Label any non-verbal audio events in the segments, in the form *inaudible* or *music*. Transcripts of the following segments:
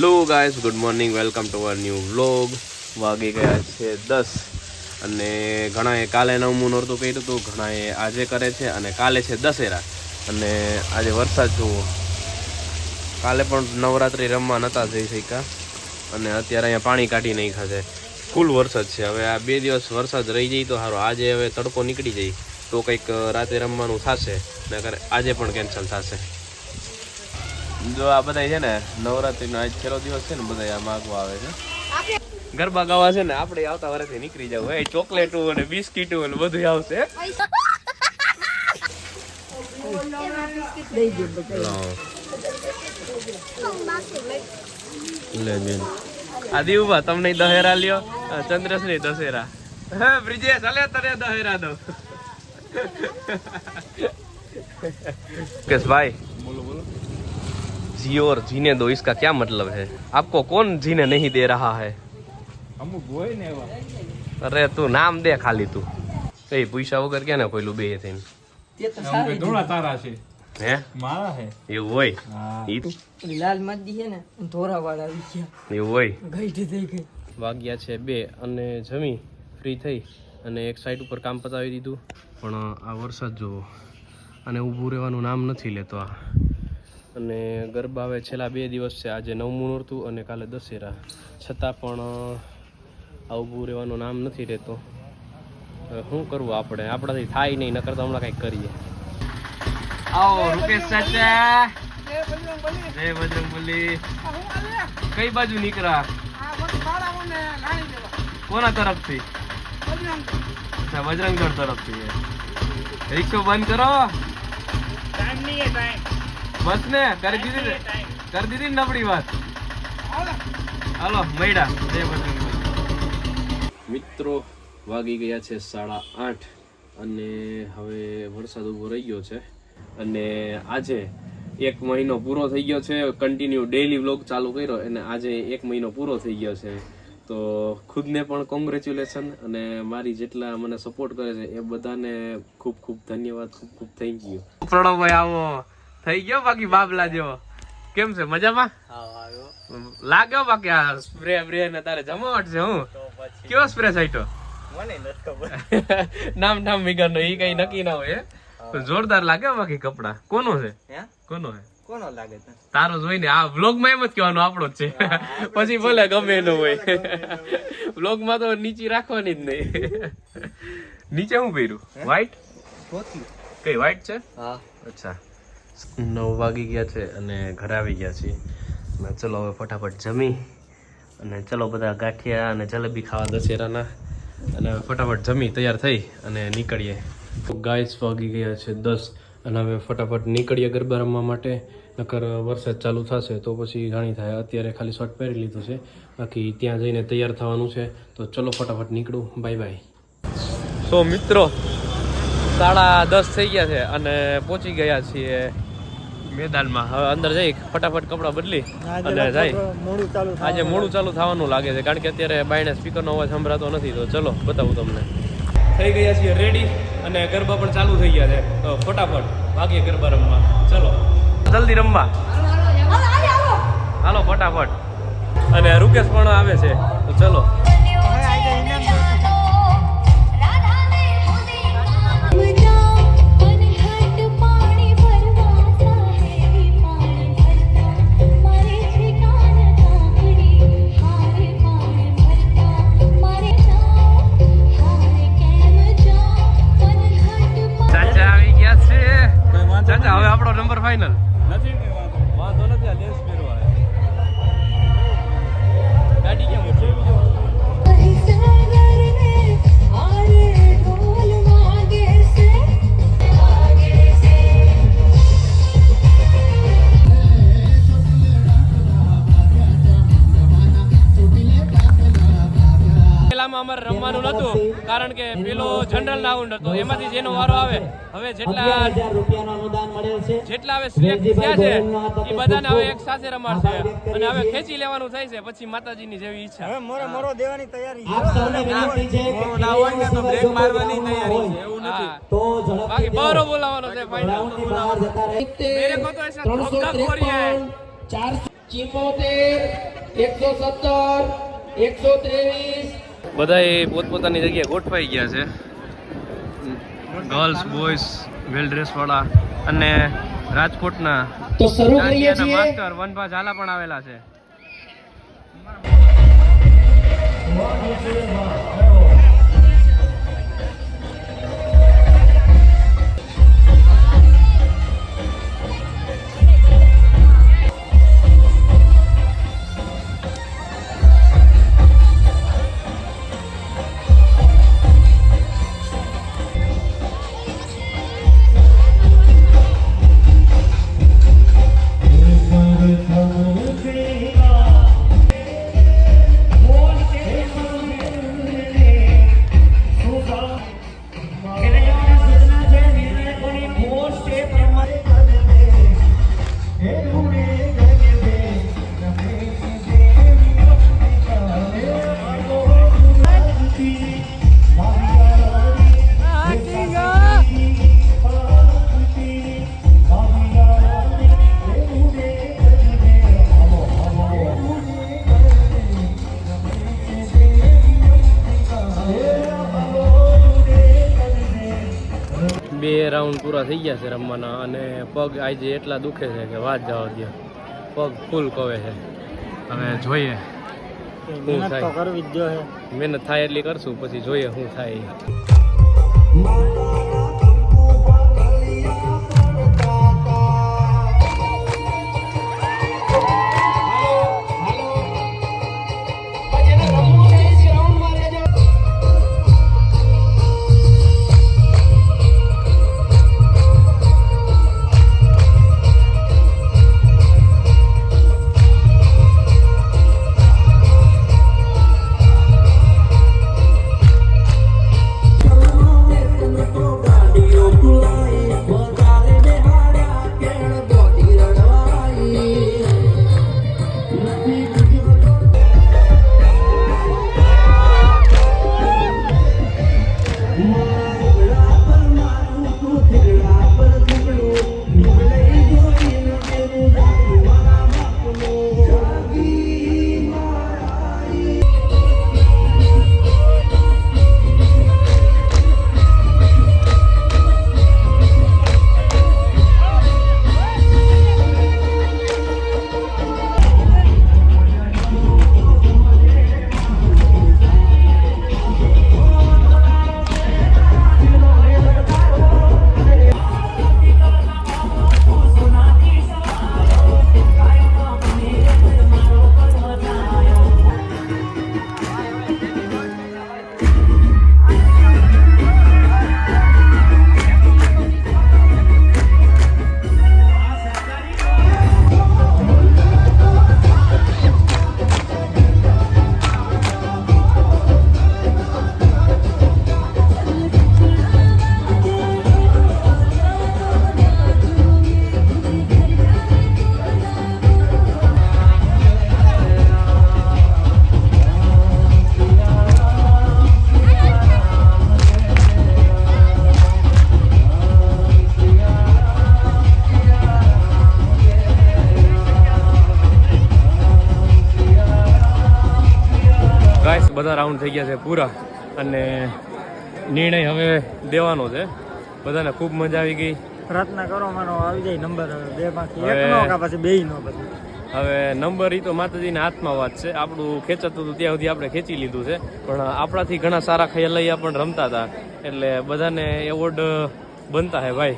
Hello guys good morning welcome to our new vlog વાગી ગયા છે દસ. અને ઘણાએ કાલે નવમું નોરતું કર્યું હતું ઘણાએ આજે કરે છે અને કાલે છે દશેરા. અને આજે વરસાદ જુઓ. કાલે પણ નવરાત્રિ રમવા નહોતા જઈ શક્યા. અને અત્યારે અહીંયા પાણી કાઢી નાખ્યા છે. ફૂલ વરસાદ છે. હવે આ બે દિવસ વરસાદ રહી જાય તો સારું આજે હવે તડકો નીકળી જાય. તો કંઈક રાતે રમવાનું થશે. નકર આજે પણ કેન્સલ થશે. જો આ બધા છે ને, નવરાત્રીનો આજ છેલ્લો દિવસ છે ને બધા આ માગવા આવે છે. ગરબા ગાવા છે ને, આપણે આવતા વર્ષે નીકળી જવું. એ ચોકલેટો અને બિસ્કીટો અને બધું આવશે. લે બેન. આ દીવબા તમને દહેરા લ્યો. ચંદ્રશ્રી દશેરા. હે, બ્રિજેશ, હલે તને દહેરા દો કેશ, ભાઈ. બોલો બોલો जियो और जीने दो इसका क्या मतलब है आपको कौन जीने नहीं दे रहा है અમુક હોય ને એવા અરે તું નામ દે ખાલી તું એ પૈસા વગર ક્યાં ને કોઈલું બે થઈને અમુક ધોળા તારા છે હે મારા હે એવું હોય હા ઈ લાલ મદ્દી છે ને ધોરા વાળા આવી ગયા એવું હોય ગઈ થઈ ગઈ વાગ્યા છે બે અને જમી ફ્રી થઈ અને એક સાઈડ ઉપર કામ પતાવી દીધું પણ આ વરસાદ જુઓ અને ઊભું રહેવાનું નામ નથી લેતો આ અને ગરબા હવે છેલ્લા બે દિવસ છે. આજે નવમું નોરતું અને કાલે દશેરા. છતાં પણ આવું રહેવાનું નામ નથી રહેતો. શું કરવું આપણે? આપણાથી થાય નહીં, નકર તો હમણાં કંઈક કરીએ. આવો, રૂપેશ ચાચા. જય બજરંગબલી. કઈ બાજુ નીકળ્યા? કોના તરફથી? અચ્છા, બજરંગગઢ તરફથી. રિક્ષો બંધ કરો. બસ ને કરી દીધી કરી દીધી નબળી વાત. હાલો. મૈડા. જય મિત્રો વાગી ગયા છે સાડા આઠ અને હવે વરસાદ ઊભો રહી ગયો છે અને આજે એક મહિનો પૂરો થઈ ગયો છે. કન્ટિન્યુ ડેઈલી વ્લોગ ચાલુ કર્યો અને આજે એક મહિનો પૂરો થઈ ગયો છે. તો ખુદને પણ કોંગ્રેચ્યુલેશન અને મારી જેટલા મને સપોર્ટ કરે છે એ બધાને ખૂબ ખૂબ ધન્યવાદ ખૂબ ખૂબ થેન્ક યુ પ્રણવભાઈ આવો. થઈ ગયો બાકી બાબલા જેવો. કેમ છે? મજામાં? લાગે બાકી આ સ્પ્રે બ્રે ને તારે જમાવટ છે હું? કયો સ્પ્રે સાઈટો નામ નામ વિગર ઈ કઈ નક્કી ના હોય જોરદાર લાગે બાકી કપડા. કોનો છે? કોનો છે? કોનો લાગે તારો જોઈને આ વ્લોગમાં એમ જ કહેવાનું આપણો જ છે. *laughs* પછી ભલે ગમે એનો હોય. વ્લોગ *laughs* માં તો નીચી રાખવાની જ નહીં. *laughs* નીચે શું પહેર્યું? વ્હાઈટ કઈ વ્હાઈટ છે? હા. અચ્છા. નવ વાગી ગયા છે અને ઘરે આવી ગયા છીએ. અને ચલો હવે ફટાફટ જમી અને ચલો બધા ગાંઠિયા અને જલેબી ખાવા દશેરાના. અને ફટાફટ જમી, તૈયાર થઈ અને નીકળીએ. તો ગાઈસ વાગી ગયા છે દસ અને હવે ફટાફટ નીકળીએ ગરબા રમવા માટે. નકર વરસાદ ચાલુ થશે તો પછી ઘણી થાય, અત્યારે ખાલી શર્ટ પહેરી લીધું છે. બાકી ત્યાં જઈને તૈયાર થવાનું છે. તો ચલો ફટાફટ નીકળું. બાય બાય સો મિત્રો, સાડા દસ થઈ ગયા છે અને પહોંચી ગયા છીએ મેદાનમાં. હવે અંદર જઈ ફટાફટ કપડાં બદલી અને જાય. આજે મોડું ચાલુ થવાનું લાગે છે કારણ કે અત્યારે બાયણે સ્પીકરનો અવાજ સંભળાતો નથી તો ચલો બતાવું તમને. થઈ ગયા છીએ રેડી અને ગરબા પણ ચાલુ થઈ ગયા છે. તો ફટાફટ ભાગીએ ગરબા રમવા. ચલો. જલ્દી રમવા. હાલો ફટાફટ. અને રૂકેશ પણ આવે છે. તો ચલો. ફાઇનલ નથી ને વાંધો. નથી આ લેન્સ પહેરવા ગાડી કેમ ઉઠી અમારે રમવાનું નતું કારણ કે પેલો જનરલ રાઉન્ડ હતો. એમાંથી જેનો વારો આવે હવે જેટલા જેટલા હવે સિલેક્ટ થયા છે એ બધાને હવે એક સાથે રમાડશે. અને હવે ખેંચી લેવાનું થાય છે પછી માતાજીની જેવી ઈચ્છા. હવે મોરો મોરો દેવાની તૈયારી આપ સૌને વિનંતી છે કે ના હોય ને તો બ્રેક મારવાની તૈયારી છે એવું નથી. તો બાકી ઝડપથી બહારો બોલાવવાનો છે ફાઇનલ મેરે કો તો એસા ધક્કા ખોરી હે ત્રેપન ચાર ચિમ્બોતેર એકસો સત્તર એકસો ત્રેવીસ બધાએ પોતપોતાની જગ્યાએ ગોઠવાઈ ગયા છે. ગર્લ્સ બોયઝ વેલ ડ્રેસ વાળા અને રાજકોટના તો શરૂ કરીએ છીએ. માસ્ટર વનભા ઝાલા પણ આવેલા છે. પૂરા થઈ ગયા છે રમવાના અને પગ આજે એટલા દુખે છે કે વાત જવા દે પગ ફૂલ કવે છે. હવે જોઈએ. શું મહેનત તો થાય? કરવી જ જોઈએ મહેનત થાય એટલી કરશું પછી જોઈએ શું થાય. બધા રાઉન્ડ થઈ ગયા છે પૂરા. અને નિર્ણય હવે દેવાનો છે. બધાને ખૂબ મજા આવી ગઈ. પ્રાર્થના કરો મારો આવી જાય નંબર બે માંથી એક નો કા પછી બે નો પછી. હવે નંબર ઈ તો માતાજીના હાથમાં વાત છે. આપણું ખેંચાતું હતું ત્યાં સુધી આપણે ખેંચી લીધું છે. પણ આપણાથી ઘણા સારા ખેલૈયા પણ રમતા હતા. એટલે બધાને એવોર્ડ બનતા હે ભાઈ.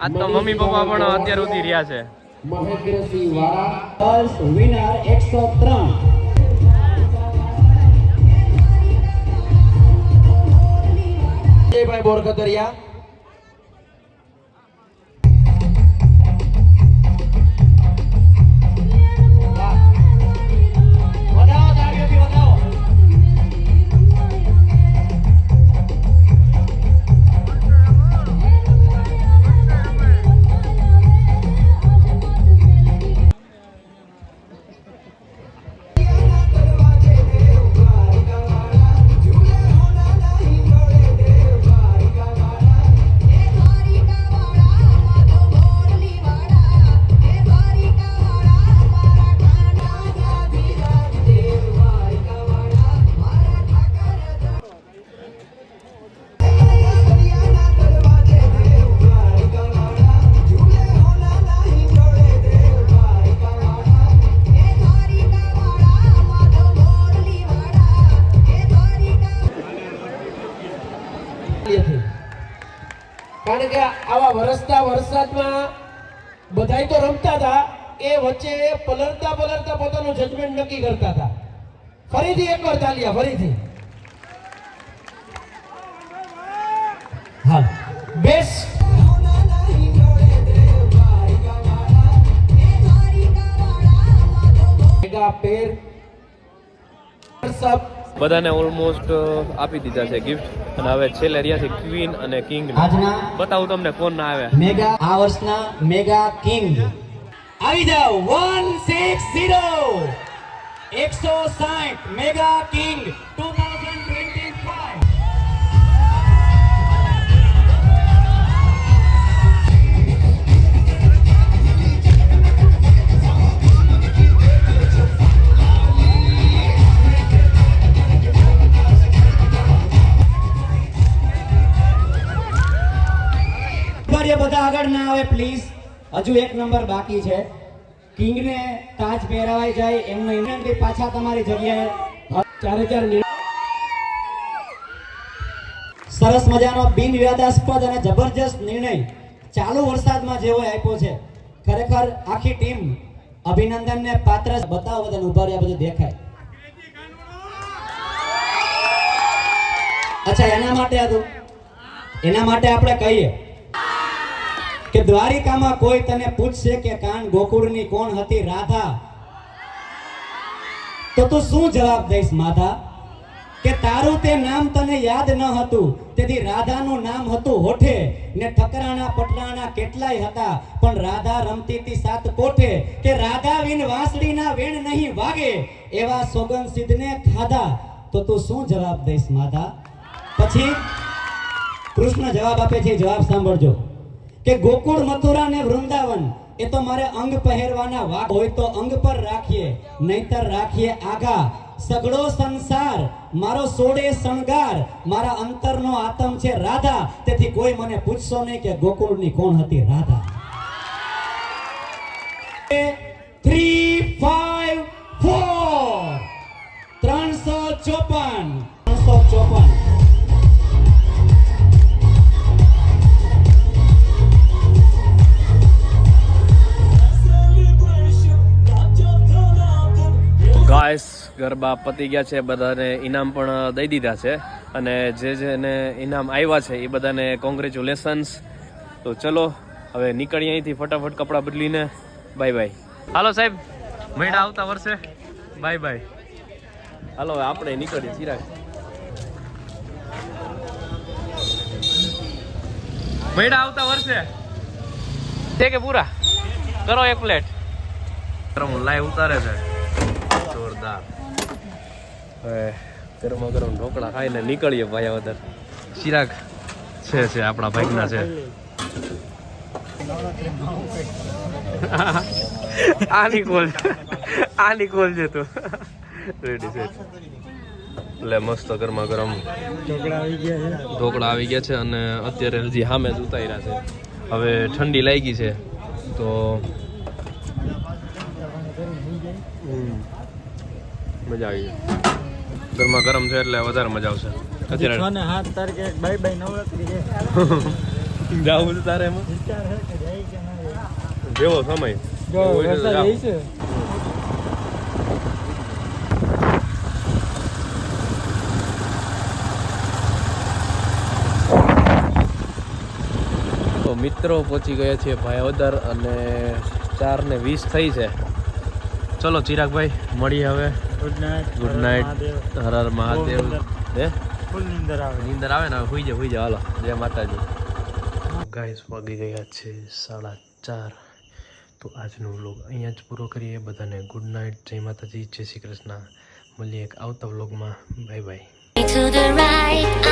આજ તો મમ્મી પપ્પા પણ અત્યાર સુધી રહ્યા છે. મહેન્દ્રસિંહ વાળા વિનર એકસો ત્રણ. જયભાઈ બોરકતરિયા કારણ કે આવા વરસતા વરસાદમાં બધાય તો રમતા હતા. એ વચ્ચે પલરતા પલરતા પોતાનું જજમેન્ટ નક્કી કરતા હતા. ફરીથી એકવાર ચાલ્યા, ફરીથી. હા. બેસ્ટ પેર. સબ બધાને ઓલમોસ્ટ આપી દીધા છે ગિફ્ટ અને હવે છેલ્લે રહ્યા છે ક્વીન અને કિંગ બતાવું તમને કોણ ના આવે મેગા આ વર્ષના મેગા કિંગ આવી જાઓ. 160 160 મેગા કિંગ 2000 પ્લીઝ હજુ એક નંબર બાકી છે. કિંગને તાજ પહેરાવાઈ જાય એમનો વિનંતી પાછા તમારી જગ્યાએ ચારે ચાર સરસ મજાનો બિન વિવાદાસ્પદ અને જબરજસ્ત નિર્ણય ચાલુ વરસાદમાં જેવો આપ્યો છે. ખરેખર આખી ટીમ અભિનંદનને પાત્ર. બતાવો બધાને, ઊભા રહ્યા, બધું દેખાય. અચ્છા, એના માટે હતું એના માટે આપણે કહીએ. કે દ્વારિકામાં કોઈ તને પૂછશે કે કાન ગોકુળની કોણ હતી? રાધા. તો તું શું જવાબ દઈશ, માધા? કે તારું તે નામ તને યાદ ન હતું. તેથી રાધાનું નામ હતું હોઠે ને ઠકરાણા પટરાણા કેટલાય હતા. પણ રાધા રમતી હતી સાત કોઠે. કે રાધા વિન વાંસળીના વેણ નહીં વાગે એવા સોગન સિદ્ધને ખાધા. તો તું શું જવાબ દઈશ, માધા? પછી કૃષ્ણ જવાબ આપે છે, જવાબ સાંભળજો. કે ગોકુળ, મથુરા ને વૃંદાવન, એ તો મારે અંગ પહેરવાના વાગ હોય તો અંગ પર રાખીએ, નહીતર રાખીએ આગા સગળો સંસાર, મારો સોડે શણગાર, મારા અંતરનો આતમ છે રાધા. તેથી કોઈ મને પૂછશો નહીં કે ગોકુળની કોણ હતી રાધા. થ્રી ગાયસ ગરબા પતી ગયા છે બધાને ઇનામ પણ દઈ દીધા છે અને જે જેને ઇનામ આવ્યા છે એ બધાને કોંગ્રેચ્યુલેશન્સ તો ચલો હવે નીકળીએ અહીંથી ફટાફટ કપડાં બદલીને. બાય બાય હાલો સાહેબ મેળા આવતા વર્ષે. બાય બાય હાલો આપણે નીકળીએ ચિરાગ. મેળા આવતા વર્ષે. છે કે પૂરા? કરો એક પ્લેટ લાઈવ ઉતારે છે. હવે ગરમા ગરમ ઢોકળા ખાઈને નીકળીએ ભાઈ વધારે ચિરાગ છે છે, આપણા ભાઈના છે. આની કોલ આની કોલ તું. એટલે મસ્ત ગરમા ગરમ ઢોકળા આવી ગયા છે અને અત્યારે હજી સામે જ ઉતાર્યા છે. હવે ઠંડી લાગી છે, તો. મજા આવી ગઈ. ગરમા ગરમ છે એટલે વધારે મજા આવશે. છ ને સાત તારીખે બાય બાય નવરાત્રી છે. *laughs* જાવું છે તારે એમાં? જાય જાય. સમય. જો તો વરસાદ છે. મિત્રો પહોંચી ગયા છીએ ભાયાવદર અને ચાર ને વીસ થઈ છે. ચલો ચિરાગભાઈ મળીએ હવે. Good night good night Har Har Mahadev. હે? ફૂલ નીંદર આવે. નીંદર આવે ને હુઈ જા હુઈ જા હાલો જય માતાજી. ગાઈસ વાગી ગયા છે સાડા ચાર. તો આજનો વ્લોગ અહીંયા જ પૂરો કરીએ બધાને. ગુડ નાઇટ જય માતાજી જય શ્રી કૃષ્ણ. મળીએ એક આવતા વ્લોગમાં bye bye To the right,